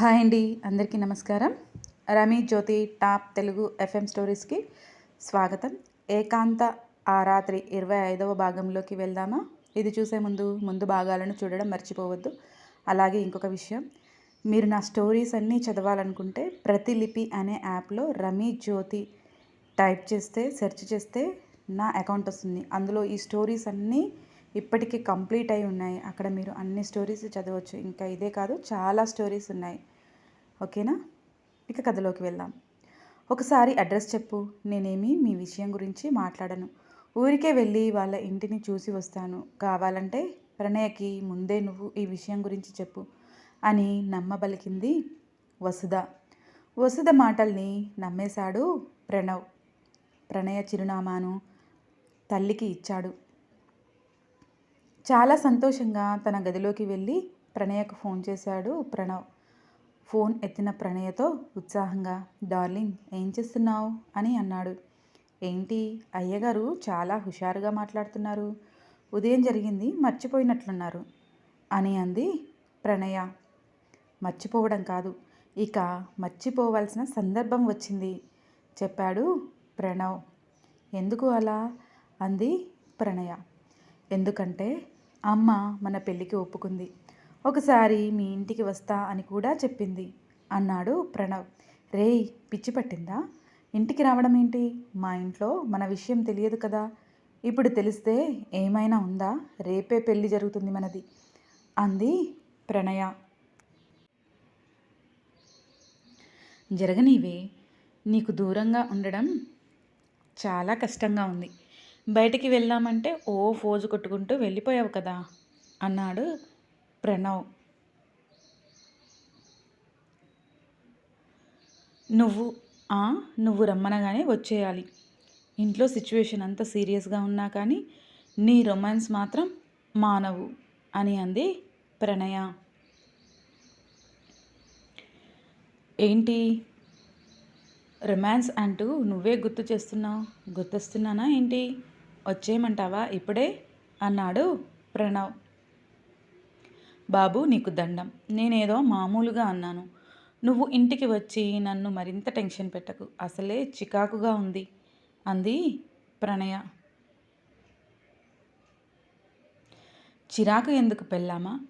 Hi అండి అందరికీ నమస్కారం. రమీ జ్యోతి టాప్ తెలుగు ఎఫ్ఎం స్టోరీస్కి స్వాగతం. ఏకాంత ఆ రాత్రి ఇరవై ఐదవ భాగంలోకి వెళ్దామా? ఇది చూసే ముందు ముందు భాగాలను చూడడం మర్చిపోవద్దు. అలాగే ఇంకొక విషయం మీరు నా స్టోరీస్ అన్నీ చదవాలనుకుంటే ప్రతిలిపి అనే యాప్లో రమీ జ్యోతి టైప్ చేస్తే సెర్చ్ చేస్తే నా అకౌంట్ వస్తుంది. అందులో ఈ స్టోరీస్ అన్నీ ఇప్పటికీ కంప్లీట్ అయి ఉన్నాయి. అక్కడ మీరు అన్ని స్టోరీస్ చదవచ్చు. ఇంకా ఇదే కాదు చాలా స్టోరీస్ ఉన్నాయి. ఓకేనా? ఇక కథలోకి వెళ్దాం. ఒకసారి అడ్రస్ చెప్పు. నేనేమి మీ విషయం గురించి మాట్లాడను. ఊరికే వెళ్ళి వాళ్ళ ఇంటిని చూసి వస్తాను. కావాలంటే ప్రణయకి ముందే నువ్వు ఈ విషయం గురించి చెప్పు అని నమ్మబలికింది వసుధ. వసుధ మాటల్ని నమ్మేశాడు ప్రణవ్. ప్రణయ చిరునామాను తల్లికి ఇచ్చాడు. చాలా సంతోషంగా తన గదిలోకి వెళ్ళి ప్రణయకు ఫోన్ చేశాడు ప్రణవ్. ఫోన్ ఎత్తిన ప్రణయతో ఉత్సాహంగా డార్లింగ్ ఏం చేస్తున్నావు? అని అన్నాడు. ఏంటి అయ్యగారు చాలా హుషారుగా మాట్లాడుతున్నారు. ఉదయం జరిగింది మర్చిపోయినట్లున్నారు అని అంది ప్రణయ. మర్చిపోవడం కాదు ఇక మర్చిపోవాల్సిన సందర్భం వచ్చింది చెప్పాడు ప్రణవ్. ఎందుకు అలా? అంది ప్రణయ. ఎందుకంటే అమ్మ మన పెళ్ళికి ఒప్పుకుంది. ఒకసారి మీ ఇంటికి వస్తా అని కూడా చెప్పింది అన్నాడు ప్రణవ్. రేయ్ పిచ్చి పట్టిందా? ఇంటికి రావడం ఏంటి? మా ఇంట్లో మన విషయం తెలియదు కదా. ఇప్పుడు తెలిస్తే ఏమైనా ఉందా? రేపే పెళ్ళి జరుగుతుంది మనది అంది ప్రణయ. జరగనివే నీకు దూరంగా ఉండడం చాలా కష్టంగా ఉంది. బయటికి వెళ్దామంటే ఓ ఫోజు కొట్టుకుంటూ వెళ్ళిపోయావు కదా అన్నాడు ప్రణవ్. నువ్వు ఆ నువ్వు రమ్మనగానే వచ్చేయాలి. ఇంట్లో సిచ్యువేషన్ అంత సీరియస్గా ఉన్నా కానీ నీ రొమాన్స్ మాత్రం మానవు అని అంది ప్రణయ. ఏంటి? రొమాన్స్ అంటూ నువ్వే గుర్తు చేస్తున్నావు? గుర్తొస్తున్నానా ఏంటి? వచ్చేయమంటావా? ఇప్పుడే అన్నాడు ప్రణవ్. బాబు నీకు దండం. నేనేదో మామూలుగా అన్నాను. నువ్వు ఇంటికి వచ్చి నన్ను మరింత టెన్షన్ పెట్టకు. అసలే చికాకుగా ఉంది అంది ప్రణయ. చిరాకు ఎందుకు పెళ్ళామా?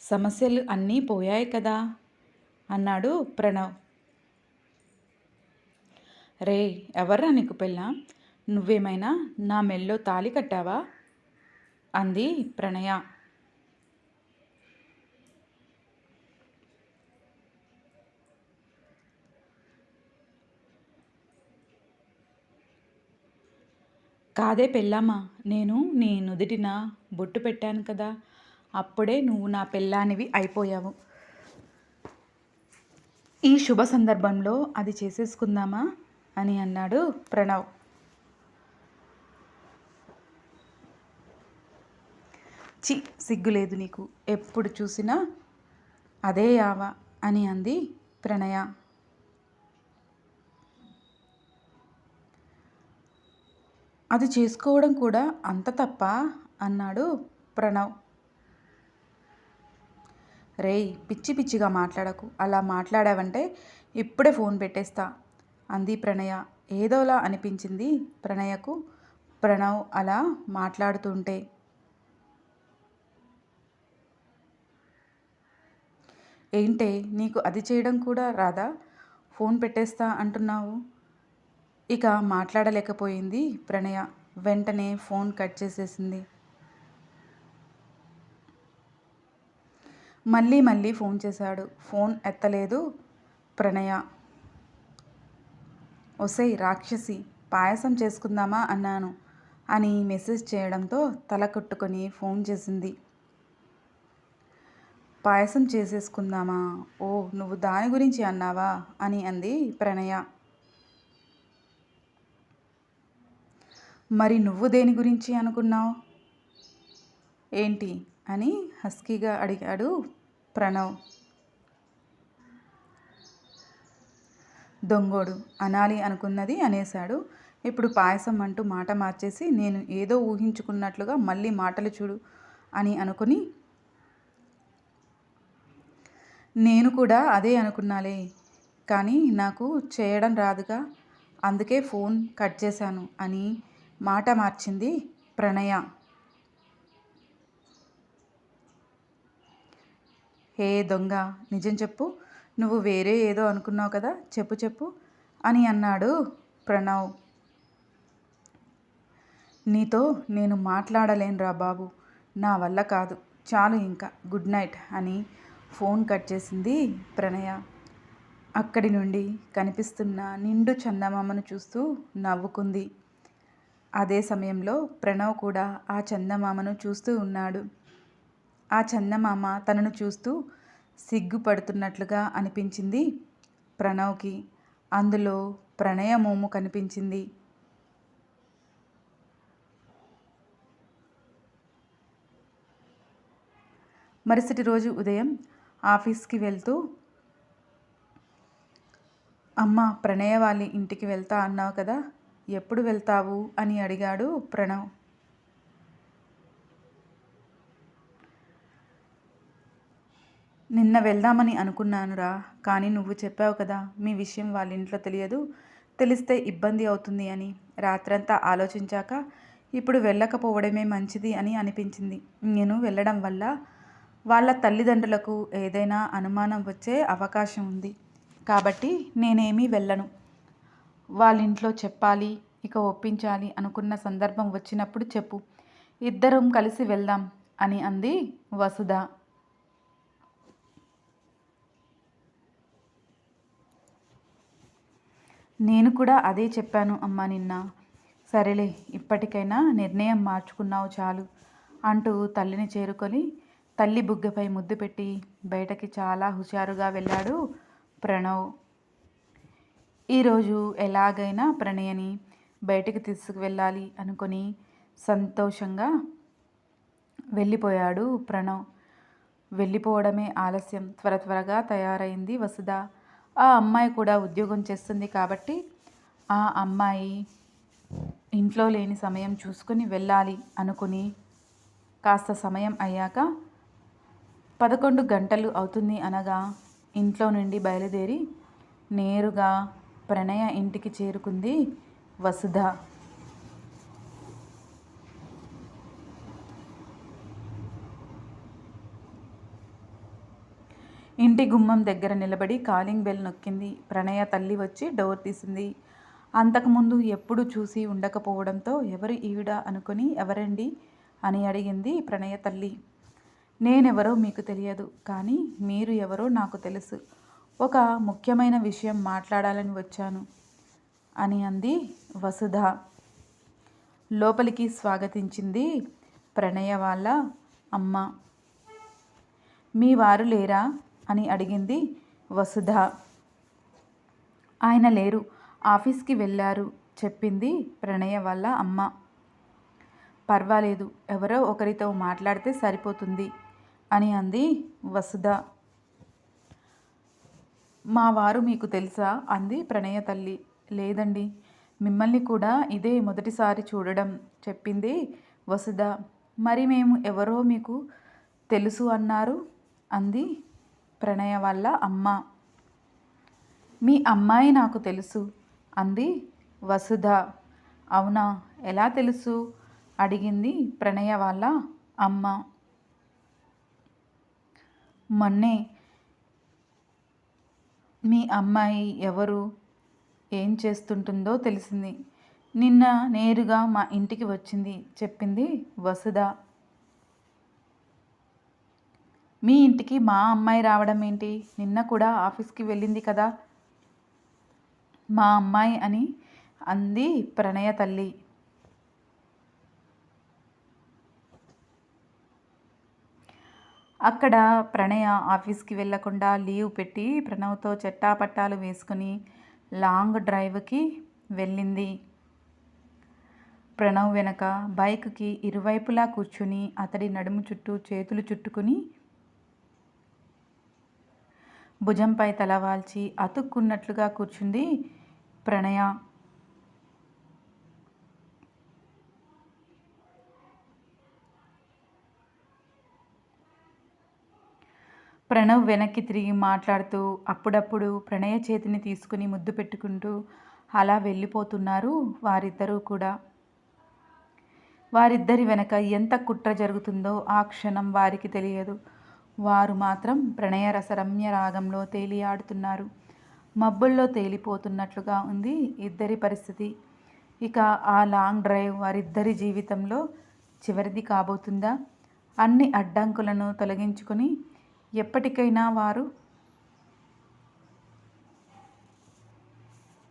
సమస్యలు అన్నీ పోయాయి కదా అన్నాడు ప్రణవ్. రే ఎవర్రా నీకు పెళ్ళా? నువ్వేమైనా నా మెల్లో తాలి కట్టావా? అంది ప్రణయ. కాదే పెళ్ళామా నేను నీ నుదిటిన బొట్టు పెట్టాను కదా అప్పుడే నువ్వు నా పెళ్ళానివి అయిపోయావు. ఈ శుభ సందర్భంలో అది చేసేసుకుందామా? అని అన్నాడు ప్రణవ్. చి సిగ్గులేదు నీకు. ఎప్పుడు చూసినా అదే యావా అని అంది ప్రణయ. అది చేసుకోవడం కూడా అంత తప్ప అన్నాడు ప్రణవ్. రేయ్ పిచ్చి పిచ్చిగా మాట్లాడకు. అలా మాట్లాడావంటే ఇప్పుడే ఫోన్ పెట్టేస్తా అంది ప్రణయ. ఏదోలా అనిపించింది ప్రణయకు. ప్రణవ్ అలా మాట్లాడుతుంటే ఏంటే నీకు అది చేయడం కూడా రాదా? ఫోన్ పెట్టేస్తా అంటున్నావు. ఇక మాట్లాడలేకపోయింది ప్రణయ. వెంటనే ఫోన్ కట్ చేసేసింది. మళ్ళీ మళ్ళీ ఫోన్ చేశాడు. ఫోన్ ఎత్తలేదు ప్రణయ. ఒసై రాక్షసి పాయసం చేసుకుందామా అన్నాను అని మెసేజ్ చేయడంతో తల కొట్టుకొని ఫోన్ చేసింది. పాయసం చేసేసుకుందామా? ఓ నువ్వు దాని గురించి అన్నావా? అని అంది ప్రణయ. మరి నువ్వు దేని గురించి అనుకున్నావు? ఏంటి? అని హస్కీగా అడిగాడు ప్రణవ్. దొంగోడు అనాలి అనుకున్నది అనేశాడు. ఇప్పుడు పాయసం అంటూ మాట మార్చేసి నేను ఏదో ఊహించుకున్నట్లుగా మళ్ళీ మాటలు చూడు అని అనుకుని నేను కూడా అదే అనుకున్నాలే. కానీ నాకు చేయడం రాదుగా. అందుకే ఫోన్ కట్ చేశాను అని మాట మార్చింది ప్రణయ. హే దొంగ నిజం చెప్పు. నువ్వు వేరే ఏదో అనుకున్నావు కదా చెప్పు చెప్పు అని అన్నాడు ప్రణవ్. నీతో నేను మాట్లాడలేనురా బాబు. నా వల్ల కాదు. చాలు ఇంకా. గుడ్ నైట్ అని ఫోన్ కట్ చేసింది ప్రణయ. అక్కడి నుండి కనిపిస్తున్న నిండు చందమామను చూస్తూ నవ్వుకుంది. అదే సమయంలో ప్రణవ్ కూడా ఆ చందమామను చూస్తూ ఉన్నాడు. ఆ చందమామ తనను చూస్తూ సిగ్గుపడుతున్నట్లుగా అనిపించింది ప్రణవ్కి. అందులో ప్రణయమోము కనిపించింది. మరుసటి రోజు ఉదయం ఆఫీస్కి వెళ్తూ అమ్మ ప్రణయ వాళ్ళ ఇంటికి వెళ్తా అన్నావు కదా ఎప్పుడు వెళ్తావు? అని అడిగాడు ప్రణవ్. నిన్న వెళ్దామని అనుకున్నానురా కానీ నువ్వు చెప్పావు కదా మీ విషయం వాళ్ళ ఇంట్లో తెలియదు తెలిస్తే ఇబ్బంది అవుతుంది అని. రాత్రంతా ఆలోచించాక ఇప్పుడు వెళ్ళకపోవడమే మంచిది అని అనిపించింది. నేను వెళ్ళడం వల్ల వాళ్ళ తల్లిదండ్రులకు ఏదైనా అనుమానం వచ్చే అవకాశం ఉంది. కాబట్టి నేనేమీ వెళ్ళను. వాళ్ళ ఇంట్లో చెప్పాలి ఇక ఒప్పించాలి అనుకున్న సందర్భం వచ్చినప్పుడు చెప్పు. ఇద్దరం కలిసి వెళ్దాం అని అంది వసుధ. నేను కూడా అదే చెప్పాను అమ్మ నిన్న. సరేలే ఇప్పటికైనా నిర్ణయం మార్చుకున్నావు చాలు అంటూ తల్లిని చేరుకొని తల్లి బుగ్గపై ముద్దు పెట్టి బయటకి చాలా హుషారుగా వెళ్ళాడు ప్రణవ్. ఈరోజు ఎలాగైనా ప్రణయని బయటకు తీసుకువెళ్ళాలి అనుకొని సంతోషంగా వెళ్ళిపోయాడు ప్రణవ్. వెళ్ళిపోవడమే ఆలస్యం. త్వర త్వరగా తయారైంది వసుధ. ఆ అమ్మాయి కూడా ఉద్యోగం చేస్తుంది కాబట్టి ఆ అమ్మాయి ఇంట్లో లేని సమయం చూసుకుని వెళ్ళాలి అనుకుని కాస్త సమయం అయ్యాక పదకొండు గంటలు అవుతుంది అనగా ఇంట్లో నుండి బయలుదేరి నేరుగా ప్రణయ ఇంటికి చేరుకుంది వసుధ. ఇంటి గుమ్మం దగ్గర నిలబడి కాలింగ్ బెల్ నొక్కింది. ప్రణయ తల్లి వచ్చి డోర్ తీసింది. అంతకుముందు ఎప్పుడు చూసి ఉండకపోవడంతో ఎవరు ఈవిడ అనుకుని ఎవరండి అని అడిగింది ప్రణయ తల్లి. నేనెవరో మీకు తెలియదు కానీ మీరు ఎవరో నాకు తెలుసు. ఒక ముఖ్యమైన విషయం మాట్లాడాలని వచ్చాను అని అంది వసుధ. లోపలికి స్వాగతించింది ప్రణయ వాళ్ళ అమ్మ. మీ వారు లేరా? అని అడిగింది వసుధ. ఆయన లేరు ఆఫీస్కి వెళ్ళారు చెప్పింది ప్రణయ వాళ్ళ అమ్మ. పర్వాలేదు ఎవరో ఒకరితో మాట్లాడితే సరిపోతుంది అని అంది వసుధ. మా వారు మీకు తెలుసా? అంది ప్రణయ తల్లి. లేదండి. మిమ్మల్ని కూడా ఇదే మొదటిసారి చూడడం చెప్పింది వసుధ. మరి మేము ఎవరో మీకు తెలుసు అన్నారు? అంది ప్రణయ వాళ్ళ అమ్మ. మీ అమ్మాయి నాకు తెలుసు అంది వసుధ. అవునా? ఎలా తెలుసు? అడిగింది ప్రణయ వాళ్ళ అమ్మ. మొన్నే మీ అమ్మాయి ఎవరు? ఏం చేస్తుంటుందో తెలిసింది. నిన్న నేరుగా మా ఇంటికి వచ్చింది చెప్పింది వసుధ. మీ ఇంటికి మా అమ్మాయి రావడం ఏంటి? నిన్న కూడా ఆఫీస్కి వెళ్ళింది కదా? మా అమ్మాయి అని అంది ప్రణయ తల్లి. అక్కడ ప్రణయ ఆఫీస్కి వెళ్ళకుండా లీవ్ పెట్టి ప్రణవ్తో చెట్టాపట్టాలు వేసుకుని లాంగ్ డ్రైవ్కి వెళ్ళింది. ప్రణవ్ వెనక బైక్కి ఇరువైపులా కూర్చుని అతడి నడుము చుట్టూ చేతులు చుట్టుకుని భుజంపై తలవాల్చి అతుక్కున్నట్లుగా కూర్చుంది ప్రణయ. ప్రణవ్ వెనక్కి తిరిగి మాట్లాడుతూ అప్పుడప్పుడు ప్రణయ చేతిని తీసుకుని ముద్దు పెట్టుకుంటూ అలా వెళ్ళిపోతున్నారు వారిద్దరూ కూడా. వారిద్దరి వెనక ఎంత కుట్ర జరుగుతుందో ఆ క్షణం వారికి తెలియదు. వారు మాత్రం ప్రణయరస రమ్య రాగంలో తేలియాడుతున్నారు. మబ్బుల్లో తేలిపోతున్నట్లుగా ఉంది ఇద్దరి పరిస్థితి. ఇక ఆ లాంగ్ డ్రైవ్ వారిద్దరి జీవితంలో చివరిది కాబోతుందా? అన్ని అడ్డంకులను తొలగించుకొని ఎప్పటికైనా వారు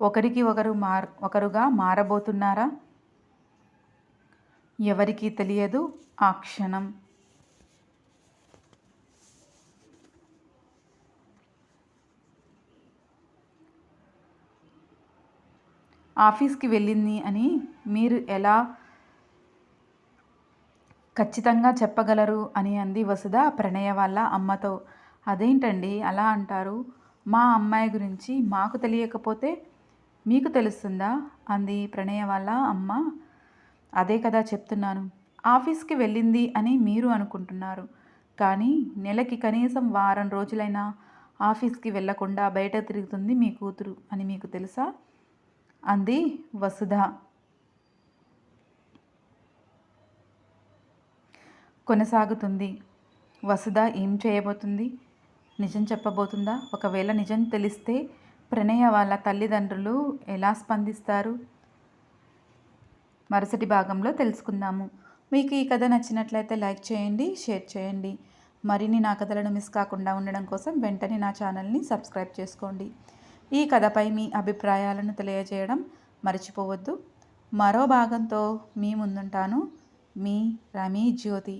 ఒకరికి ఒకరు మార్ ఒకరుగా మారబోతున్నారా? ఎవరికీ తెలియదు ఆ క్షణం. ఆఫీస్కి వెళ్ళింది అని మీరు ఎలా ఖచ్చితంగా చెప్పగలరు అని అంది వసుధ ప్రణయ వాళ్ళ అమ్మతో. అదేంటండి అలా అంటారు? మా అమ్మాయి గురించి మాకు తెలియకపోతే మీకు తెలుస్తుందా? అంది ప్రణయ వాళ్ళ అమ్మ. అదే కదా చెప్తున్నాను. ఆఫీస్కి వెళ్ళింది అని మీరు అనుకుంటున్నారు. కానీ నెలకి కనీసం వారం రోజులైనా ఆఫీస్కి వెళ్ళకుండా బయట తిరుగుతుంది మీ కూతురు అని మీకు తెలుసా? అంది వసుధ. కొనసాగుతుంది. వసుధ ఏం చేయబోతుంది? నిజం చెప్పబోతుందా? ఒకవేళ నిజం తెలిస్తే ప్రణయ వాళ్ళ తల్లిదండ్రులు ఎలా స్పందిస్తారు? మరుసటి భాగంలో తెలుసుకుందాము. మీకు ఈ కథ నచ్చినట్లయితే లైక్ చేయండి షేర్ చేయండి. మరిన్ని నా కథలను మిస్ కాకుండా ఉండడం కోసం వెంటనే నా ఛానల్ని సబ్స్క్రైబ్ చేసుకోండి. ఈ కథపై మీ అభిప్రాయాలను తెలియజేయడం మర్చిపోవద్దు. మరో భాగంతో మీ ముందుంటాను. మీ రమీ జ్యోతి.